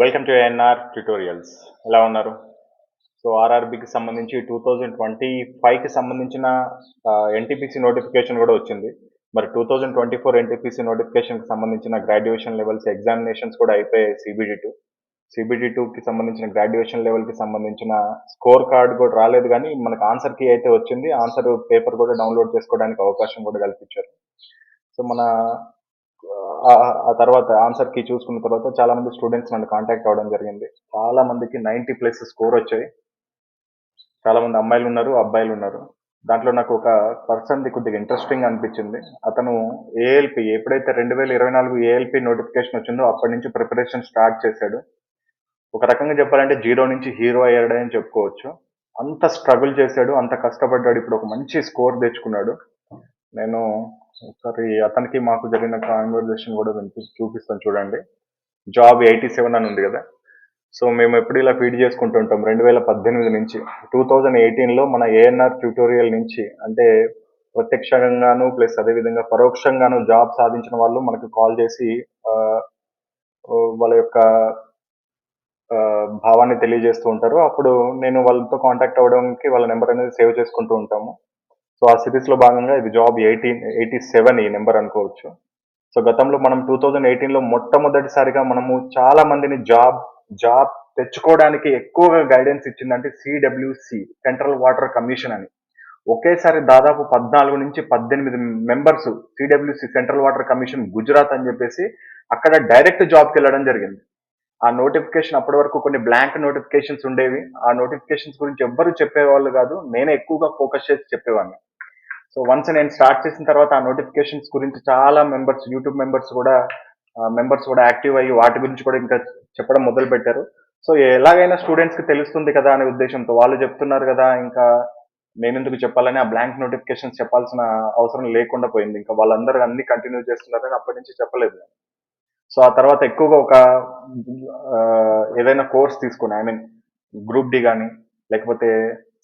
Welcome to NR tutorials ఎలా ఉన్నారు? So ఆర్ఆర్బికి సంబంధించి టూ థౌజండ్ ట్వంటీ ఫైవ్కి సంబంధించిన ఎన్టీపీసీ నోటిఫికేషన్ కూడా వచ్చింది. మరి two thousand twenty four NTPC నోటిఫికేషన్కి సంబంధించిన గ్రాడ్యుయేషన్ లెవెల్స్ ఎగ్జామినేషన్స్ కూడా అయిపోయాయి సిబిడి టూ సిబిడి టూకి సంబంధించిన గ్రాడ్యుయేషన్ లెవెల్కి సంబంధించిన స్కోర్ కార్డ్ కూడా రాలేదు కానీ మనకు ఆన్సర్ కీ అయితే వచ్చింది. ఆన్సర్ పేపర్ కూడా డౌన్లోడ్ చేసుకోవడానికి అవకాశం కూడా కల్పించారు. సో మన ఆ- ఆ తర్వాత ఆన్సర్కి చూసుకున్న తర్వాత చాలా మంది స్టూడెంట్స్ నన్ను కాంటాక్ట్ అవ్వడం జరిగింది. చాలా మందికి నైన్టీ ప్లస్ స్కోర్ వచ్చాయి. చాలా మంది అమ్మాయిలు ఉన్నారు అబ్బాయిలు ఉన్నారు. దాంట్లో నాకు ఒక పర్సన్ ది కొద్దిగా ఇంట్రెస్టింగ్ అనిపించింది. అతను ఏఎల్పి ఎప్పుడైతే రెండు వేల ఇరవై నాలుగు ఏఎల్పి నోటిఫికేషన్ వచ్చిందో అప్పటి నుంచి ప్రిపరేషన్ స్టార్ట్ చేశాడు. ఒక రకంగా చెప్పాలంటే జీరో నుంచి హీరో అయ్యాడని చెప్పుకోవచ్చు. అంత స్ట్రగుల్ చేశాడు అంత కష్టపడ్డాడు. ఇప్పుడు ఒక మంచి స్కోర్ తెచ్చుకున్నాడు. నేను ఒకసారి అతనికి మాకు జరిగిన కాన్వర్జేషన్ కూడా వినిపి చూపిస్తాను చూడండి. జాబ్ ఎయిటీ సెవెన్ అని ఉంది కదా. సో మేము ఎప్పుడు ఇలా ఫీడ్ చేసుకుంటూ ఉంటాం. రెండు వేల పద్దెనిమిది నుంచి. టూ థౌజండ్ ఎయిటీన్లో మన ఏఎన్ఆర్ ట్యూటోరియల్ నుంచి. అంటే ప్రత్యక్షంగాను ప్లస్ అదేవిధంగా పరోక్షంగాను జాబ్ సాధించిన వాళ్ళు మనకు కాల్ చేసి ఆ, వాళ్ళ యొక్క ఆ, భావాన్ని తెలియజేస్తూ ఉంటారు. అప్పుడు నేను వాళ్ళతో కాంటాక్ట్ అవ్వడానికి వాళ్ళ నెంబర్ అనేది సేవ్ చేసుకుంటూ ఉంటాము. సో ఆ సిరీస్లో భాగంగా ఇది జాబ్ ఎయిటీన్ ఎయిటీ సెవెన్ ఈ నెంబర్ అనుకోవచ్చు. సో గతంలో మనం టూ థౌజండ్ ఎయిటీన్లో మొట్టమొదటిసారిగా మనము చాలా మందిని జాబ్ జాబ్ తెచ్చుకోవడానికి ఎక్కువగా గైడెన్స్ ఇచ్చిందంటే సిడబ్ల్యూసి సెంట్రల్ వాటర్ కమిషన్ అని. ఒకేసారి దాదాపు పద్నాలుగు నుంచి పద్దెనిమిది members CWC central water commission Gujarat అని చెప్పేసి అక్కడ డైరెక్ట్ జాబ్కి వెళ్ళడం జరిగింది. ఆ నోటిఫికేషన్ అప్పటి వరకు కొన్ని బ్లాంక్ నోటిఫికేషన్స్ ఉండేవి. ఆ నోటిఫికేషన్స్ గురించి ఎవ్వరు చెప్పేవాళ్ళు కాదు. నేనే ఎక్కువగా ఫోకస్ చేసి చెప్పేవాడిని. సో వన్స్ నేను స్టార్ట్ చేసిన తర్వాత ఆ నోటిఫికేషన్స్ గురించి చాలా మెంబర్స్ యూట్యూబ్ మెంబర్స్ కూడా మెంబర్స్ కూడా యాక్టివ్ అయ్యి వాటి గురించి కూడా ఇంకా చెప్పడం మొదలు పెట్టారు. సో ఎలాగైనా స్టూడెంట్స్కి తెలుస్తుంది కదా అనే ఉద్దేశంతో వాళ్ళు చెప్తున్నారు కదా ఇంకా నేను ఎందుకు చెప్పాలని ఆ బ్లాంక్ నోటిఫికేషన్స్ చెప్పాల్సిన అవసరం లేకుండా పోయింది. ఇంకా వాళ్ళందరూ అన్ని కంటిన్యూ చేస్తున్నారని అప్పటి నుంచి చెప్పలేదు. నేను. సో ఆ తర్వాత ఎక్కువగా ఒక ఏదైనా కోర్స్ తీసుకుని ఐ మీన్ గ్రూప్ డి కానీ లేకపోతే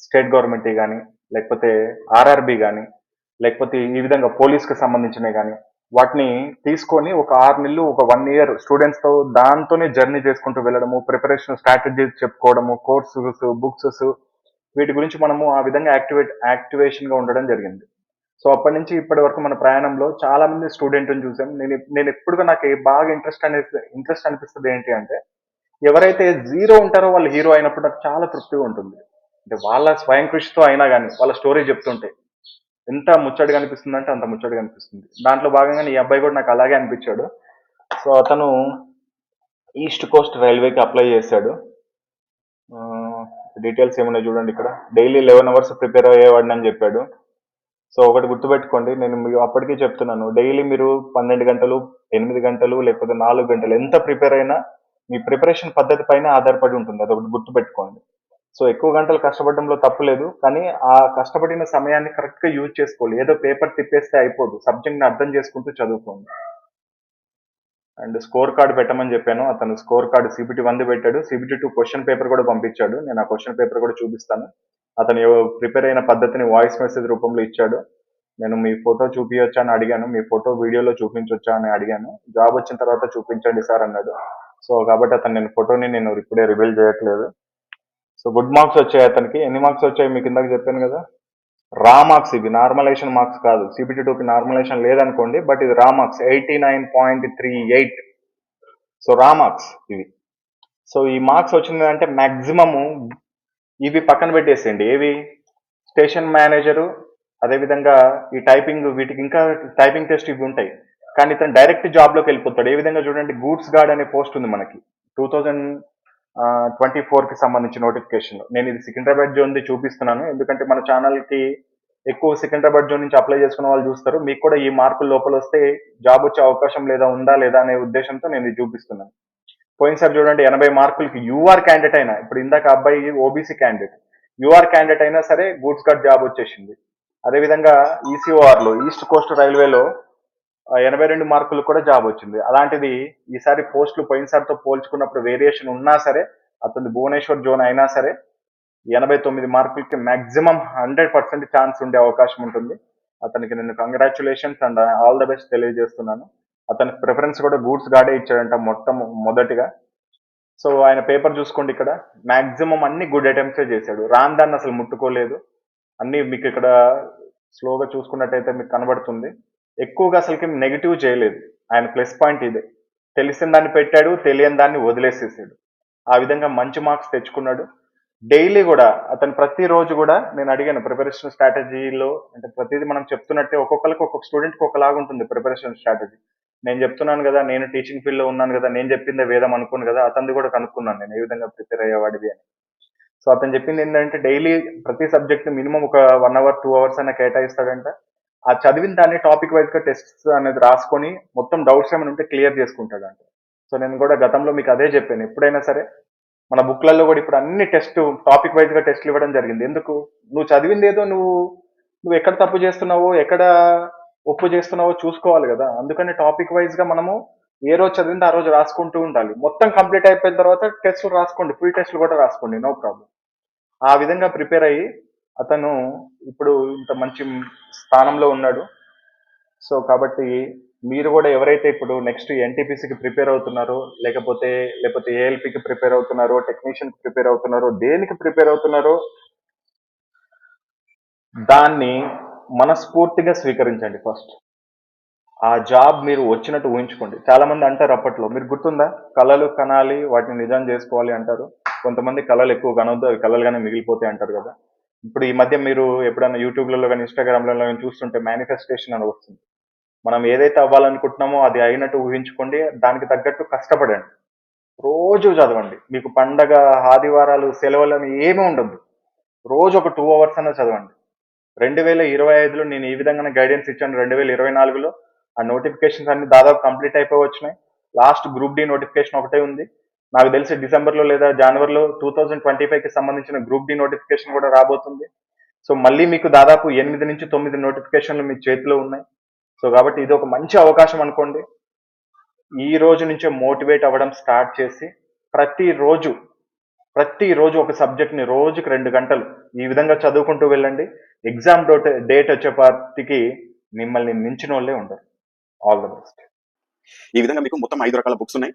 స్టేట్ గవర్నమెంట్ కానీ లేకపోతే ఆర్ఆర్బి కానీ లేకపోతే ఈ విధంగా పోలీస్కి సంబంధించినవి కానీ వాటిని తీసుకొని ఒక ఆరు నెలలు ఒక వన్ ఇయర్ స్టూడెంట్స్తో దాంతోనే జర్నీ చేసుకుంటూ వెళ్ళడము ప్రిపరేషన్ స్ట్రాటజీస్ చెప్పుకోవడము కోర్సెస్ బుక్స్ వీటి గురించి మనము ఆ విధంగా యాక్టివేట్ యాక్టివేషన్గా ఉండడం జరిగింది. సో అప్పటి నుంచి ఇప్పటి వరకు మన ప్రయాణంలో చాలా మంది స్టూడెంట్ని చూసాం. నేను నేను ఎప్పుడుగా నాకు బాగా ఇంట్రెస్ట్ అనేది ఇంట్రెస్ట్ అనిపిస్తుంది ఏంటి అంటే ఎవరైతే జీరో ఉంటారో వాళ్ళు హీరో అయినప్పుడు నాకు చాలా తృప్తిగా ఉంటుంది. అంటే వాళ్ళ స్వయం కృషితో అయినా కానీ వాళ్ళ స్టోరీ చెప్తుంటే ఎంత ముచ్చటగా అనిపిస్తుంది అంటే అంత ముచ్చటగా అనిపిస్తుంది. దాంట్లో భాగంగా ఈ అబ్బాయి కూడా నాకు అలాగే అనిపించాడు. సో అతను ఈస్ట్ కోస్ట్ రైల్వేకి అప్లై చేశాడు. డీటెయిల్స్ ఏమైనా చూడండి ఇక్కడ. డైలీ లెవెన్ అవర్స్ ప్రిపేర్ అయ్యేవాడిని అని చెప్పాడు. సో ఒకటి గుర్తుపెట్టుకోండి నేను మీకు అప్పటికీ చెప్తున్నాను. డైలీ మీరు పన్నెండు గంటలు ఎనిమిది గంటలు లేకపోతే నాలుగు గంటలు ఎంత ప్రిపేర్ అయినా మీ ప్రిపరేషన్ పద్ధతి పైన ఆధారపడి ఉంటుంది. అదొకటి గుర్తుపెట్టుకోండి. సో ఎక్కువ గంటలు కష్టపడడంలో తప్పు లేదు కానీ ఆ కష్టపడిన సమయాన్ని కరెక్ట్గా యూజ్ చేసుకోవాలి. ఏదో పేపర్ తిప్పేస్తే అయిపోదు. సబ్జెక్ట్ని అర్థం చేసుకుంటూ చదువుకోండి. అండ్ స్కోర్ కార్డ్ పెట్టమని చెప్పాను. అతను స్కోర్ కార్డ్ సిబిటి వన్ పెట్టాడు. సిబిటి టూ క్వశ్చన్ పేపర్ కూడా పంపించాడు. నేను ఆ క్వశ్చన్ పేపర్ కూడా చూపిస్తాను. అతను ప్రిపేర్ అయిన పద్ధతిని వాయిస్ మెసేజ్ రూపంలో ఇచ్చాడు. నేను మీ ఫోటో చూపించొచ్చా అని అడిగాను. మీ ఫోటో వీడియోలో చూపించొచ్చా అని అడిగాను. జాబ్ వచ్చిన తర్వాత చూపించండి సార్ అన్నాడు. సో కాబట్టి అతను నేను ఫోటోని నేను ఇప్పుడే రివీల్ చేయట్లేదు. సో గుడ్ మార్క్స్ వచ్చాయి అతనికి. ఎన్ని మార్క్స్ వచ్చాయి మీకు ఇందాక చెప్పాను కదా? రా మార్క్స్ ఇవి. నార్మలైజేషన్ మార్క్స్ కాదు. సిబిటీ టూకి నార్మలైజేషన్ లేదనుకోండి బట్ ఇది raw marks. Eighty nine point three eight. So raw marks ఇవి. సో ఈ మార్క్స్ వచ్చింది అంటే మాక్సిమము ఇవి పక్కన పెట్టేసేయండి. ఏవి? స్టేషన్ మేనేజరు అదేవిధంగా ఈ టైపింగ్ వీటికి ఇంకా టైపింగ్ టెస్ట్ ఇవి ఉంటాయి. కానీ ఇతను డైరెక్ట్ జాబ్లోకి వెళ్ళిపోతాడు. ఏ విధంగా చూడండి గూడ్స్ గార్డ్ అనే పోస్ట్ ఉంది మనకి. టూ థౌజండ్ ట్వంటీ ఫోర్కి సంబంధించిన నోటిఫికేషన్ నేను ఇది సికింద్రాబాద్ జోన్ది చూపిస్తున్నాను. ఎందుకంటే మన ఛానల్కి ఎక్కువ సికింద్రాబాద్ జోన్ నుంచి అప్లై చేసుకున్న వాళ్ళు చూస్తారు. మీకు కూడా ఈ మార్కులు లోపల వస్తే జాబ్ వచ్చే అవకాశం లేదా ఉందా లేదా అనే ఉద్దేశంతో నేను ఇది చూపిస్తున్నాను. పోయినసారి చూడండి ఎనభై మార్కులకి యూఆర్ క్యాండిడేట్ అయినా ఇప్పుడు ఇందాక అబ్బాయి ఓబీసీ క్యాండిడేట్ యూఆర్ క్యాండిడేట్ అయినా సరే గూడ్స్ కట్ జాబ్ వచ్చేసింది. అదేవిధంగా ఈసీఓఆర్లో ఈస్ట్ కోస్ట్ రైల్వేలో ఎనభై రెండు మార్కులు కూడా జాబ్ వచ్చింది. అలాంటిది ఈసారి పోస్టులు పోయినసారితో పోల్చుకున్నప్పుడు వేరియేషన్ ఉన్నా సరే అతను భువనేశ్వర్ జోన్ అయినా సరే ఎనభై తొమ్మిది మార్కులకి మాక్సిమం హండ్రెడ్ పర్సెంట్ ఛాన్స్ ఉండే అవకాశం ఉంటుంది. అతనికి నేను congratulations and all the best తెలియజేస్తున్నాను. అతని ప్రిఫరెన్స్ కూడా గూడ్స్ గాడే ఇచ్చాడంట మొత్తం మొదటిగా. సో ఆయన పేపర్ చూసుకోండి ఇక్కడ. మాక్సిమం అన్ని గుడ్ అటెంప్ట్సే చేశాడు. రాని దాన్ని అసలు ముట్టుకోలేదు. అన్ని మీకు ఇక్కడ స్లోగా చూసుకున్నట్టయితే మీకు కనబడుతుంది. ఎక్కువగా అసలుకి నెగిటివ్ చేయలేదు. ఆయన ప్లస్ పాయింట్ ఇదే. తెలిసిన దాన్ని పెట్టాడు తెలియని దాన్ని వదిలేసేసాడు. ఆ విధంగా మంచి మార్క్స్ తెచ్చుకున్నాడు. డైలీ కూడా అతను ప్రతిరోజు కూడా నేను అడిగాను ప్రిపరేషన్ స్ట్రాటజీలో అంటే ప్రతిదీ మనం చెప్తున్నట్టే ఒక్కొక్కరికి ఒక్కొక్క స్టూడెంట్కి ఒకలాగా ఉంటుంది ప్రిపరేషన్ స్ట్రాటజీ నేను చెప్తున్నాను కదా నేను టీచింగ్ ఫీల్డ్లో ఉన్నాను కదా నేను చెప్పిందే వేదం అనుకోను కదా అతనిది కూడా కనుక్కున్నాను నేను ఏ విధంగా ప్రిపేర్ అయ్యేవాడిది అని. సో అతను చెప్పింది ఏంటంటే డైలీ ప్రతి సబ్జెక్ట్ మినిమం ఒక వన్ అవర్ టూ అవర్స్ అయినా కేటాయిస్తాడంట. ఆ చదివిన దాన్ని టాపిక్ వైజ్గా టెస్ట్ అనేది రాసుకొని మొత్తం డౌట్స్ ఏమైనా ఉంటే క్లియర్ చేసుకుంటాడంట. సో నేను కూడా గతంలో మీకు అదే చెప్పాను ఎప్పుడైనా సరే మన బుక్లలో కూడా ఇప్పుడు అన్ని టెస్ట్ టాపిక్ వైజ్గా టెస్ట్లు ఇవ్వడం జరిగింది. ఎందుకు? నువ్వు చదివింది ఏదో నువ్వు నువ్వు ఎక్కడ తప్పు చేస్తున్నావో ఎక్కడ ఒప్పు చేస్తున్నావో చూసుకోవాలి కదా. అందుకని టాపిక్ వైజ్గా మనము ఏ రోజు చదివింది ఆ రోజు రాసుకుంటూ ఉండాలి. మొత్తం కంప్లీట్ అయిపోయిన తర్వాత టెస్ట్లు రాసుకోండి. ఫుల్ టెస్ట్లు కూడా రాసుకోండి. నో ప్రాబ్లం ఆ విధంగా ప్రిపేర్ అయ్యి అతను ఇప్పుడు ఇంత మంచి స్థానంలో ఉన్నాడు. సో కాబట్టి మీరు కూడా ఎవరైతే ఇప్పుడు నెక్స్ట్ ఎన్టీపీసీకి ప్రిపేర్ అవుతున్నారో లేకపోతే లేకపోతే ఏఎల్పికి ప్రిపేర్ అవుతున్నారో టెక్నీషియన్ ప్రిపేర్ అవుతున్నారో దేనికి ప్రిపేర్ అవుతున్నారో దాన్ని మనస్ఫూర్తిగా స్వీకరించండి ఫస్ట్. ఆ జాబ్ మీరు వచ్చినట్టు ఊహించుకోండి. చాలా మంది అంటారు అప్పట్లో మీరు గుర్తుందా? కళలు కనాలి వాటిని నిజం చేసుకోవాలి అంటారు. కొంతమంది కళలు ఎక్కువ కనవద్దు అవి కళలుగానే మిగిలిపోతాయి అంటారు కదా. ఇప్పుడు ఈ మధ్య మీరు ఎప్పుడైనా యూట్యూబ్లలో కానీ ఇన్స్టాగ్రామ్లలో కానీ చూస్తుంటే మేనిఫెస్టేషన్ అని వస్తుంది. మనం ఏదైతే అవ్వాలనుకుంటున్నామో అది అయినట్టు ఊహించుకోండి దానికి తగ్గట్టు కష్టపడండి. రోజు చదవండి. మీకు పండగ ఆదివారాలు సెలవులని ఏమీ ఉండదు. రోజు ఒక టూ అవర్స్ అన్న చదవండి. రెండు వేల ఇరవై ఐదులో నేను ఈ విధంగా గైడెన్స్ ఇచ్చాను. రెండు వేల ఇరవై నాలుగులో ఆ నోటిఫికేషన్స్ అన్ని దాదాపు కంప్లీట్ అయిపోయి వచ్చినాయి లాస్ట్ గ్రూప్ డి నోటిఫికేషన్ ఒకటే ఉంది. నాకు తెలిసి డిసెంబర్లో లేదా జనవరిలో టూ థౌజండ్ ట్వంటీ ఫైవ్కి సంబంధించిన గ్రూప్ డి నోటిఫికేషన్ కూడా రాబోతుంది. సో మళ్ళీ మీకు దాదాపు ఎనిమిది నుంచి తొమ్మిది నోటిఫికేషన్లు మీ చేతిలో ఉన్నాయి. సో కాబట్టి ఇది ఒక మంచి అవకాశం అనుకోండి. ఈ రోజు నుంచే మోటివేట్ అవ్వడం స్టార్ట్ చేసి ప్రతిరోజు ప్రతిరోజు ఒక సబ్జెక్ట్ని రోజుకి రెండు గంటలు ఈ విధంగా చదువుకుంటూ వెళ్ళండి. ఎగ్జామ్ డోట్ డేట్ వచ్చేపాటికి మిమ్మల్ని మించిన వాళ్ళే ఉండరు. ఆల్ ద బెస్ట్ ఈ విధంగా మీకు మొత్తం ఐదు రకాల బుక్స్ ఉన్నాయి.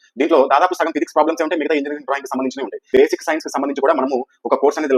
దీంట్లో దాదాపు సగం ఫిజిక్స్ ప్రాబ్లమ్స్ ఉంటాయి మిగతా ఇంజనీరింగ్ డ్రాయింగ్ సంబంధించి ఉంటాయి. బేసిక్ సైన్స్కి సంబంధించి కూడా మనము ఒక కోర్స్ అనేది